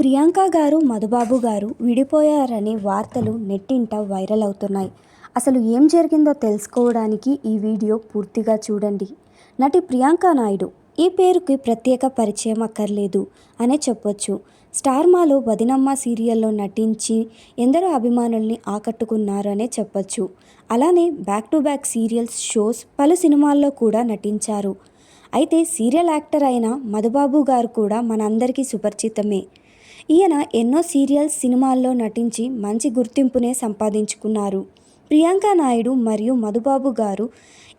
ప్రియాంక గారు మధుబాబు గారు విడిపోయారనే వార్తలు నెట్టింట వైరల్ అవుతున్నాయి. అసలు ఏం జరిగిందో తెలుసుకోవడానికి ఈ వీడియో పూర్తిగా చూడండి. నటి ప్రియాంక నాయుడు ఈ పేరుకి ప్రత్యేక పరిచయం అక్కర్లేదు అనే చెప్పొచ్చు. స్టార్మాలో వదినమ్మ సీరియల్లో నటించి ఎందరో అభిమానుల్ని ఆకట్టుకున్నారనే చెప్పొచ్చు. అలానే back to back serials shows పలు సినిమాల్లో కూడా నటించారు. అయితే సీరియల్ యాక్టర్ అయిన మధుబాబు గారు కూడా మనందరికీ సుపరిచితమే. ఈయన ఎన్నో సీరియల్స్ సినిమాల్లో నటించి మంచి గుర్తింపునే సంపాదించుకున్నారు. ప్రియాంక నాయుడు మరియు మధుబాబు గారు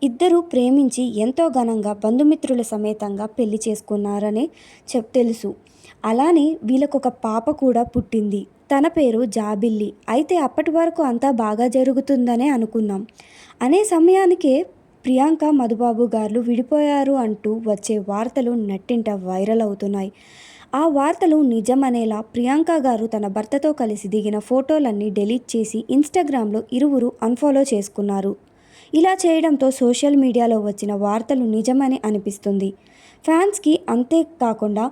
ఇద్దరూ ప్రేమించి ఎంతో ఘనంగా బంధుమిత్రుల సమేతంగా పెళ్ళి చేసుకున్నారని చెప్ తెలుసు. అలానే వీళ్ళకొక పాప కూడా పుట్టింది. తన పేరు జాబిల్లి. అయితే అప్పటి వరకు అంతా బాగా జరుగుతుందనే అనుకున్నాం. అనే సమయానికే ప్రియాంక మధుబాబు గారు విడిపోయారు అంటూ వచ్చే వార్తలు నెట్టింట వైరల్ అవుతున్నాయి. ఆ వార్తలు నిజమనేలా ప్రియాంక గారు తన భర్తతో కలిసి దిగిన ఫోటోలన్నీ డిలీట్ చేసి ఇన్స్టాగ్రామ్లో ఇరువురు అన్ఫాలో చేసుకున్నారు. ఇలా చేయడంతో సోషల్ మీడియాలో వచ్చిన వార్తలు నిజమని అనిపిస్తుంది. ఫ్యాన్స్కి అంతేకాకుండా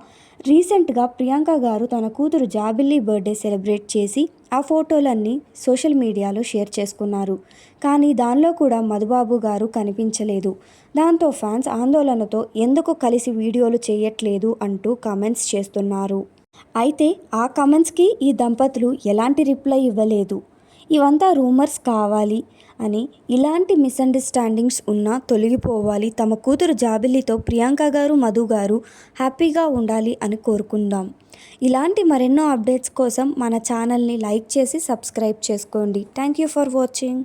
రీసెంట్గా ప్రియాంక గారు తన కూతురు జాబిల్లి బర్త్డే సెలబ్రేట్ చేసి ఆ ఫోటోలన్నీ సోషల్ మీడియాలో షేర్ చేసుకున్నారు. కానీ దానిలో కూడా మధుబాబు గారు కనిపించలేదు. దాంతో ఫ్యాన్స్ ఆందోళనతో ఎందుకు కలిసి వీడియోలు చేయట్లేదు అంటూ కామెంట్స్ చేస్తున్నారు. అయితే ఆ కామెంట్స్కి ఈ దంపతులు ఎలాంటి రిప్లై ఇవ్వలేదు. ఇవంతా రూమర్స్ కావాలి అని ఇలాంటి మిస్అండర్స్టాండింగ్స్ ఉన్నా తొలగిపోవాలి. తమ కూతురు జాబిల్లితో ప్రియాంక గారు మధు గారు హ్యాపీగా ఉండాలి అని కోరుకుందాం. ఇలాంటి మరెన్నో అప్డేట్స్ కోసం మన ఛానల్ని లైక్ చేసి సబ్స్క్రైబ్ చేసుకోండి. Thank you for watching.